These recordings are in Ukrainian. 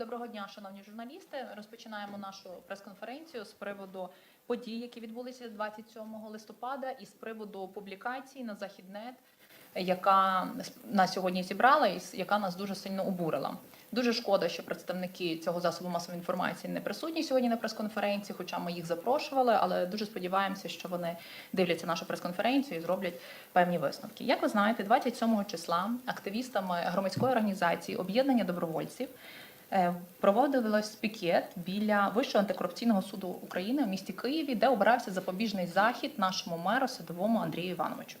Доброго дня, шановні журналісти. Розпочинаємо нашу прес-конференцію з приводу подій, які відбулися 27 листопада, і з приводу публікації на Західнет, яка нас сьогодні зібрала, і яка нас дуже сильно обурила. Дуже шкода, що представники цього засобу масової інформації не присутні сьогодні на прес-конференції, хоча ми їх запрошували, але дуже сподіваємося, що вони дивляться нашу прес-конференцію і зроблять певні висновки. Як ви знаєте, 27 числа активістами громадської організації об'єднання добровольців проводилось пікет біля Вищого антикорупційного суду України у місті Києві, де обирався запобіжний захід нашому меру садовому Андрію Івановичу.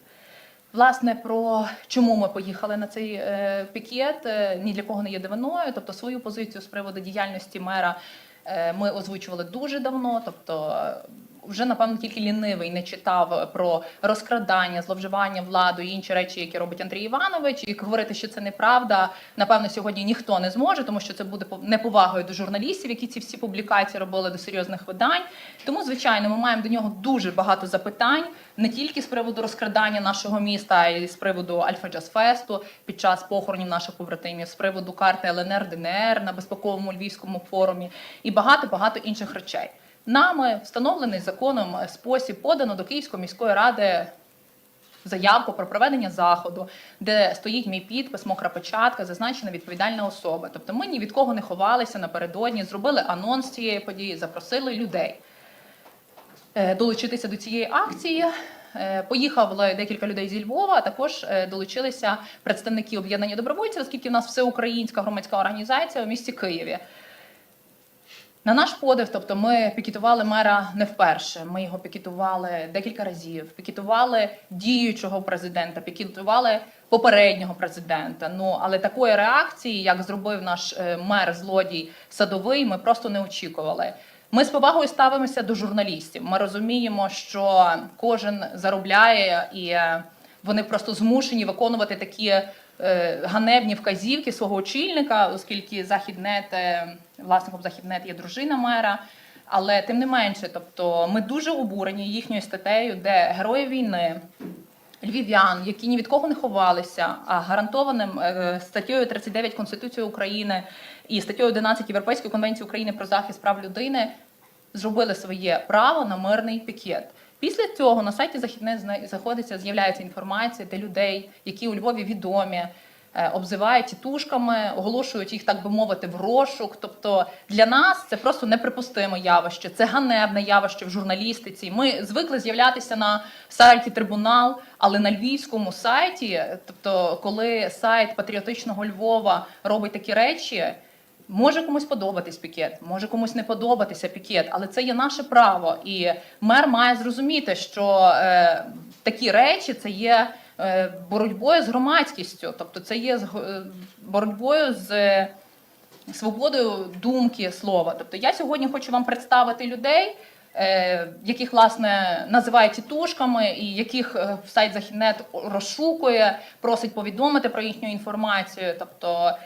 Власне, про чому ми поїхали на цей е, пікет, е, ні для кого не є дивиною. Тобто свою позицію з приводу діяльності мера е, ми озвучували дуже давно. Тобто, е, вже напевно тільки лінивий не читав про розкрадання, зловживання владою і інші речі, які робить Андрій Іванович. І говорити, що це неправда, напевно, сьогодні ніхто не зможе, тому що це буде пов- неповагою до журналістів, які ці всі публікації робили до серйозних видань. Тому, звичайно, ми маємо до нього дуже багато запитань, не тільки з приводу розкрадання нашого міста, а й з приводу Альфа Джаз Фесту під час похоронів наших побратимів, з приводу карти ЛНР ДНР на безпековому львівському форумі і багато багато інших речей. Нами встановлений законом спосіб подано до Київської міської ради заявку про проведення заходу, де стоїть мій підпис, мокра печатка, зазначена відповідальна особа. Тобто ми ні від кого не ховалися напередодні, зробили анонс цієї події, запросили людей е, долучитися до цієї акції. Е, Поїхали декілька людей зі Львова, а також е, долучилися представники об'єднання добровольців, оскільки в нас всеукраїнська громадська організація у місті Києві. На наш подив, тобто ми пікетували мера не вперше. Ми його пікетували декілька разів. Пікетували діючого президента, пікетували попереднього президента. Ну але такої реакції, як зробив наш е, мер злодій садовий, ми просто не очікували. Ми з повагою ставимося до журналістів. Ми розуміємо, що кожен заробляє і е, вони просто змушені виконувати такі ганебні вказівки свого очільника, оскільки Західнет, е, власником Західнет є дружина мера. Але тим не менше, тобто ми дуже обурені їхньою статтею, де герої війни, львів'ян, які ні від кого не ховалися, а гарантованим е, статтею 39 Конституції України і статтею 11 Європейської конвенції України про захист прав людини зробили своє право на мирний пікет. Після цього на сайті Західне зна- заходиться, з'являється інформація, де людей, які у Львові відомі, е, обзивають тітушками, оголошують їх, так би мовити, в розшук. Тобто для нас це просто неприпустиме явище, це ганебне явище в журналістиці. Ми звикли з'являтися на сайті трибунал, але на львівському сайті, тобто, коли сайт патріотичного Львова робить такі речі. Може комусь подобатись пікет, може комусь не подобатися пікет, але це є наше право. І мер має зрозуміти, що е, такі речі це є е, боротьбою з громадськістю, тобто це є е, боротьбою з е, свободою думки слова. Тобто я сьогодні хочу вам представити людей, е, яких власне називають тітушками, і яких е, сайт Західнет розшукує, просить повідомити про їхню інформацію. Тобто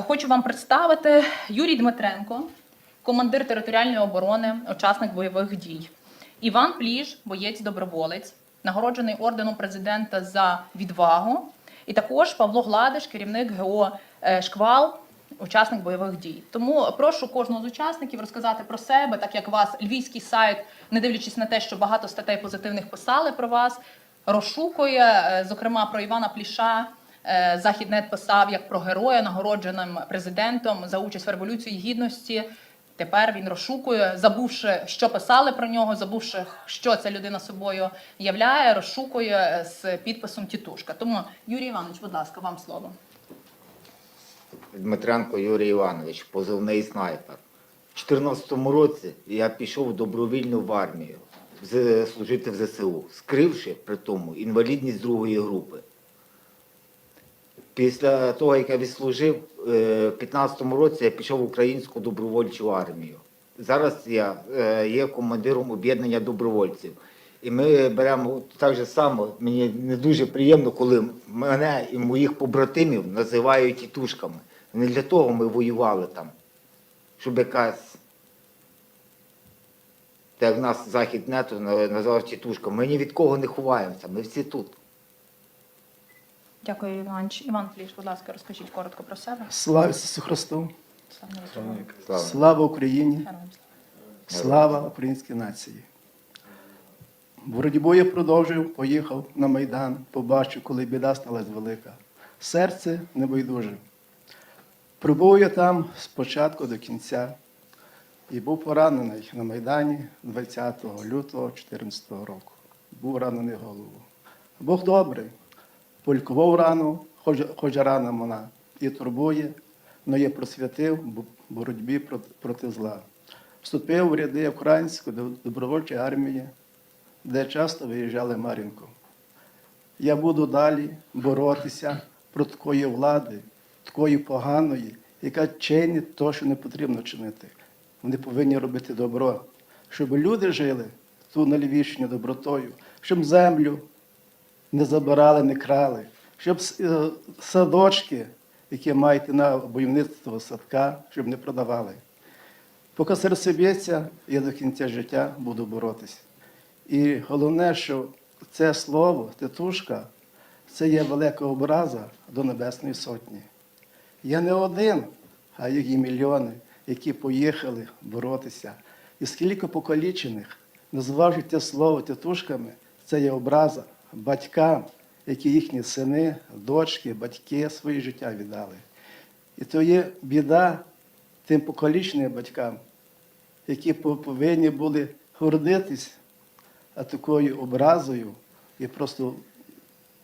хочу вам представити Юрій Дмитренко, командир територіальної оборони, учасник бойових дій. Іван Пліж, боєць-доброволець, нагороджений орденом президента за відвагу. І також Павло Гладиш, керівник ГО е, Шквал, учасник бойових дій. Тому прошу кожного з учасників розказати про себе, так як вас львівський сайт, не дивлячись на те, що багато статей позитивних писали про вас, розшукує, е, зокрема про Івана Пліша. Е, Західнет писав як про героя, нагородженим президентом за участь в революції гідності. Тепер він розшукує, забувши, що писали про нього, забувши, що ця людина собою являє, розшукує е, з підписом тітушка. Тому, Юрій Іванович, будь ласка, вам слово. Дмитренко Юрій Іванович, позивний снайпер. У 2014 році я пішов добровільно в армію служити в ЗСУ, скривши при тому інвалідність другої групи. Після того, як я відслужив, е, в 2015 році я пішов в українську добровольчу армію. Зараз я е, є командиром об'єднання добровольців. І ми беремо так же само. Мені не дуже приємно, коли мене і моїх побратимів називають тітушками. Не для того ми воювали там, щоб якась. Як нас захід нету називав тітушками. Ми ні від кого не ховаємося, ми всі тут. Дякую, Іванович. Іван Пліш, будь ласка, розкажіть коротко про себе. Слава Ісусу Христу! Слава Україні. Слава. Слава Україні! Слава. Слава українській нації! Боротьбу я продовжив, поїхав на Майдан, побачив, коли біда сталася велика. Серце не байдуже. Пробув я там з початку до кінця і був поранений на Майдані 20 лютого 2014 року. Був ранений голову. Бог добрий, полікував рану, хоч, хоч рана вона і турбує, але я просвятив боротьбі проти, зла. Вступив в ряди української добровольчої армії, де часто виїжджали Мар'їнку. Я буду далі боротися проти такої влади, такої поганої, яка чинить те, що не потрібно чинити. Вони повинні робити добро, щоб люди жили тут на добротою, щоб землю не забирали, не крали, щоб е, садочки, які мають на будівництво садка, щоб не продавали. Поки серце б'ється, я до кінця життя буду боротися. І головне, що це слово, тетушка, це є велика образа до Небесної Сотні. Я не один, а їх і мільйони, які поїхали боротися. І скільки покалічених, назвавши те слово тетушками, це є образа батькам, які їхні сини, дочки, батьки своє життя віддали. І то є біда тим покаліченим батькам, які повинні були гордитись такою образою і просто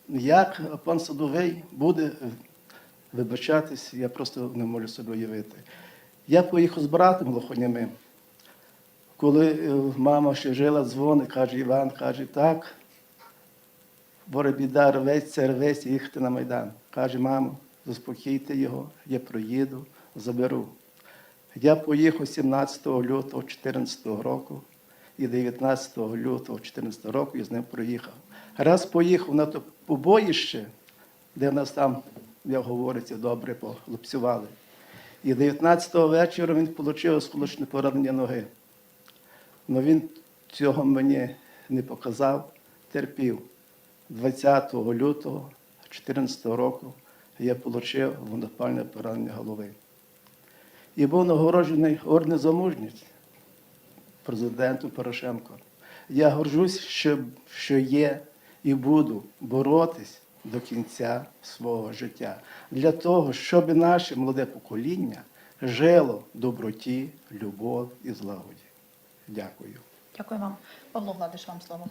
як пан Садовий буде вибачатись, я просто не можу собі уявити. Я поїхав з братом глухонімим. Коли е, мама ще жила, дзвонить, каже Іван, каже, так, Боре біда, рветься, рветься, їхати на Майдан. Каже, мамо, заспокійте його, я проїду, заберу. Я поїхав 17 лютого 2014 року і 19 лютого 2014 року я з ним проїхав. Раз поїхав на то побоїще, де нас там, як говориться, добре полупцювали. І 19-го вечора він отримав сполучне поранення ноги. Але він цього мені не показав, терпів. 20 лютого 2014 року я отримав вогнепальне поранення голови. І був нагороджений орден за мужність президентом Порошенко. Я горжусь, що, що є і буду боротись до кінця свого життя для того, щоб наше молоде покоління жило в доброті, любов і злагоді. Дякую. Дякую вам. Павло Гладиш, вам слово.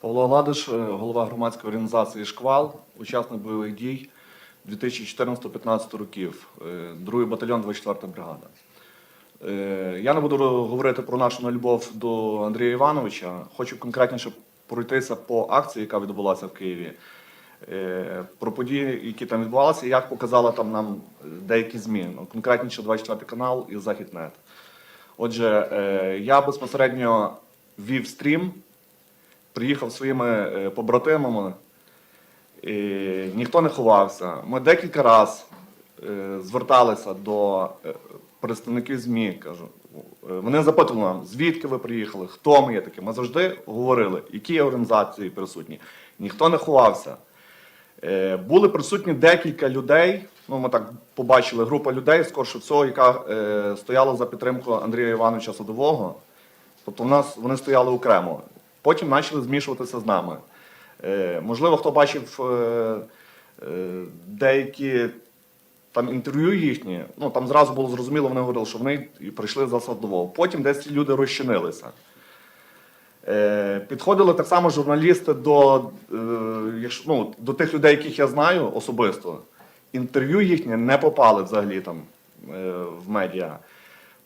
Павло Гладиш, е, голова громадської організації Шквал, учасник бойових дій 2014-15 років, е, другий батальйон, 24-та бригада. Е, Я не буду говорити про нашу любов до Андрія Івановича. Хочу конкретніше пройтися по акції, яка відбулася в Києві, е, про події, які там відбувалися, і як показали там нам деякі ЗМІ, ну, конкретніше 24 канал і Західнет. Отже, е, я безпосередньо вів стрім приїхав своїми е, побратимами, і ніхто не ховався. Ми декілька разів зверталися до е, представників ЗМІ. Кажу, е, вони запитували нам, звідки ви приїхали, хто ми є такі. Ми завжди говорили, які організації присутні. Ніхто не ховався. Е, Були присутні декілька людей. Ну, ми так побачили група людей, скорше всього, яка е, стояла за підтримку Андрія Івановича Садового. Тобто в нас вони стояли окремо. Потім почали змішуватися з нами. Е, можливо, хто бачив е, е, деякі там інтерв'ю їхні, ну там зразу було зрозуміло, вони говорили, що вони прийшли за Садового. Потім десь ці люди розчинилися. Е, підходили так само журналісти до, е, ну, до тих людей, яких я знаю особисто. Інтерв'ю їхнє не попали взагалі там е, в медіа.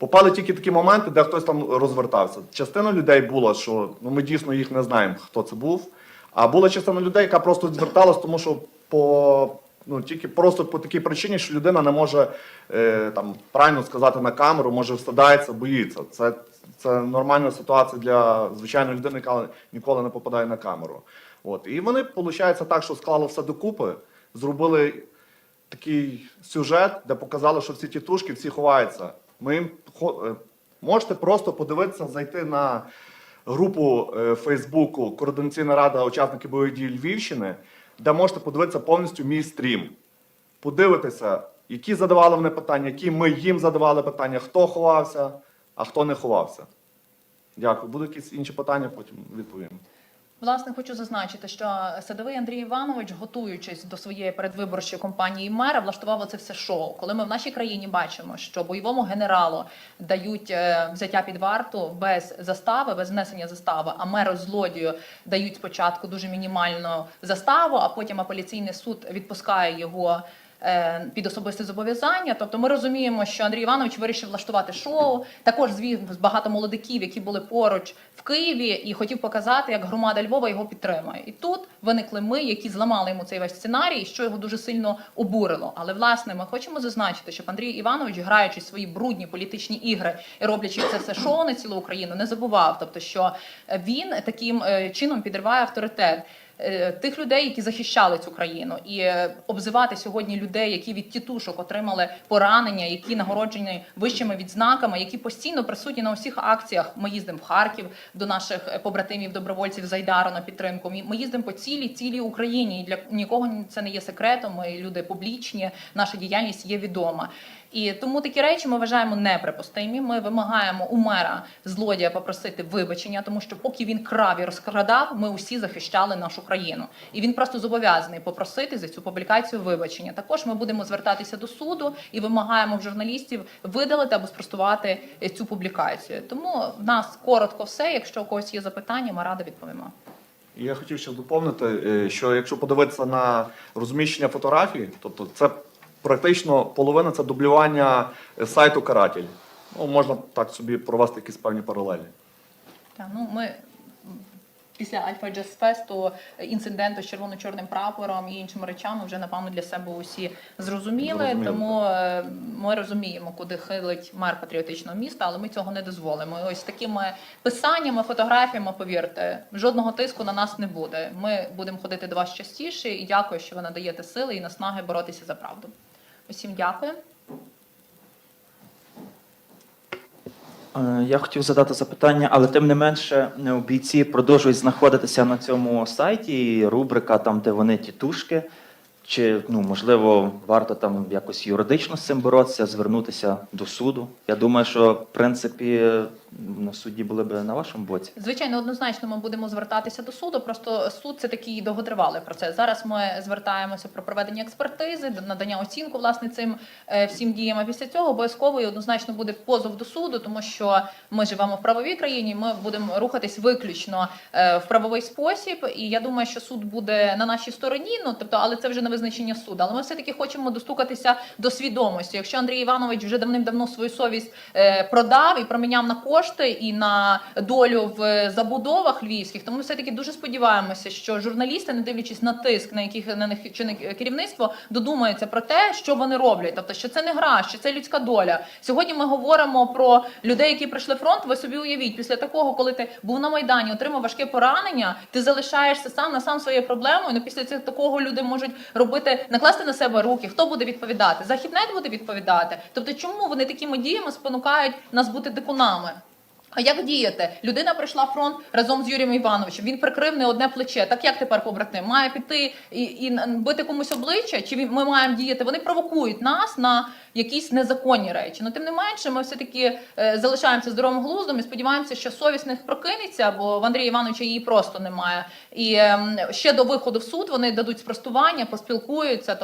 Попали тільки такі моменти, де хтось там розвертався. Частина людей була, що ну, ми дійсно їх не знаємо, хто це був. А була частина людей, яка просто зверталась, тому що по, ну, тільки просто по такій причині, що людина не може е, там, правильно сказати на камеру, може встидається, боїться. Це, це нормальна ситуація для звичайної людини, яка ніколи не попадає на камеру. От. І вони, виходить, так, що склали все докупи, зробили такий сюжет, де показали, що всі тітушки всі ховаються. Ми е, можете просто подивитися, зайти на групу е, Фейсбуку Координаційна рада учасників бойових дій Львівщини, де можете подивитися повністю мій стрім. Подивитися, які задавали вони питання, які ми їм задавали питання, хто ховався, а хто не ховався. Дякую. Будуть якісь інші питання, потім відповім. Власне, хочу зазначити, що садовий Андрій Іванович, готуючись до своєї передвиборчої кампанії мера, влаштував оце все шоу. Коли ми в нашій країні бачимо, що бойовому генералу дають е, взяття під варту без застави, без внесення застави, а меру злодію дають спочатку дуже мінімальну заставу, а потім апеляційний суд відпускає його. Е, Під особисте зобов'язання, тобто ми розуміємо, що Андрій Іванович вирішив влаштувати шоу. Також звів багато молодиків, які були поруч в Києві, і хотів показати, як громада Львова його підтримує. І тут виникли ми, які зламали йому цей весь сценарій, що його дуже сильно обурило. Але власне ми хочемо зазначити, щоб Андрій Іванович, граючи свої брудні політичні ігри і роблячи це все шоу на цілу Україну, не забував, тобто що він таким е, чином підриває авторитет. Е, Тих людей, які захищали цю країну, і е, обзивати сьогодні людей, які від тітушок отримали поранення, які нагороджені вищими відзнаками, які постійно присутні на усіх акціях. Ми їздимо в Харків до наших е, побратимів добровольців з Айдару на підтримку. Ми їздимо по цілій цілій Україні. І для нікого це не є секретом. Ми люди публічні, наша діяльність є відома. І тому такі речі ми вважаємо неприпустимі. Ми вимагаємо у мера злодія попросити вибачення, тому що поки він крав і розкрадав, ми усі захищали нашу країну. І він просто зобов'язаний попросити за цю публікацію вибачення. Також ми будемо звертатися до суду і вимагаємо журналістів видалити або спростувати е, цю публікацію. Тому в нас коротко все. Якщо у когось є запитання, ми радо відповімо. Я хотів ще доповнити, е, що якщо подивитися на розміщення фотографій, тобто це практично половина це дублювання е, сайту Каратель. Ну, можна так собі провести якісь певні паралелі. Так, ну ми після Альфа Джаз Фесту інциденту з червоно-чорним прапором і іншими речами вже напевно для себе усі зрозуміли. Зрозуміли. Тому е, ми розуміємо, куди хилить мер патріотичного міста, але ми цього не дозволимо. І ось такими писаннями, фотографіями, повірте, жодного тиску на нас не буде. Ми будемо ходити до вас частіше і дякую, що ви надаєте сили і наснаги боротися за правду. Усім дякую. Е, Я хотів задати запитання, але тим не менше е, бійці продовжують знаходитися на цьому сайті. і Рубрика там, де вони тітушки. Чи ну можливо варто там якось юридично з цим боротися, звернутися до суду? Я думаю, що в принципі на судді були б на вашому боці. Звичайно, однозначно ми будемо звертатися до суду. Просто суд це такий довготривалий процес. Зараз ми звертаємося про проведення експертизи, надання оцінку власне цим е, всім діям. А після цього обов'язково і однозначно буде позов до суду, тому що ми живемо в правовій країні. Ми будемо рухатись виключно е, в правовий спосіб. І я думаю, що суд буде на нашій стороні. Ну тобто, але це вже не визначення суду. Але ми все таки хочемо достукатися до свідомості. Якщо Андрій Іванович вже давним-давно свою совість е, продав і проміняв на кошти і на долю в забудовах львівських, то ми все таки дуже сподіваємося, що журналісти, не дивлячись на тиск, на яких на них чинить керівництво, додумаються про те, що вони роблять. Тобто, що це не гра, що це людська доля. Сьогодні ми говоримо про людей, які пройшли фронт. Ви собі уявіть, після такого, коли ти був на майдані, отримав важке поранення, ти залишаєшся сам на сам своєю проблемою. Ну після цього такого люди можуть робити, накласти на себе руки. Хто буде відповідати? Західнет буде відповідати. Тобто, чому вони такими діями спонукають нас бути дикунами? А як діяти? Людина прийшла фронт разом з Юрієм Івановичем. Він прикрив не одне плече. Так як тепер побратим? Має піти і, і бити комусь обличчя? Чи ми маємо діяти? Вони провокують нас на якісь незаконні речі. Ну тим не менше, ми все таки е, залишаємося здоровим глуздом і сподіваємося, що совість не прокинеться, бо в Андрія Івановича її просто немає. І ем, ще до виходу в суд вони дадуть спростування, поспілкуються.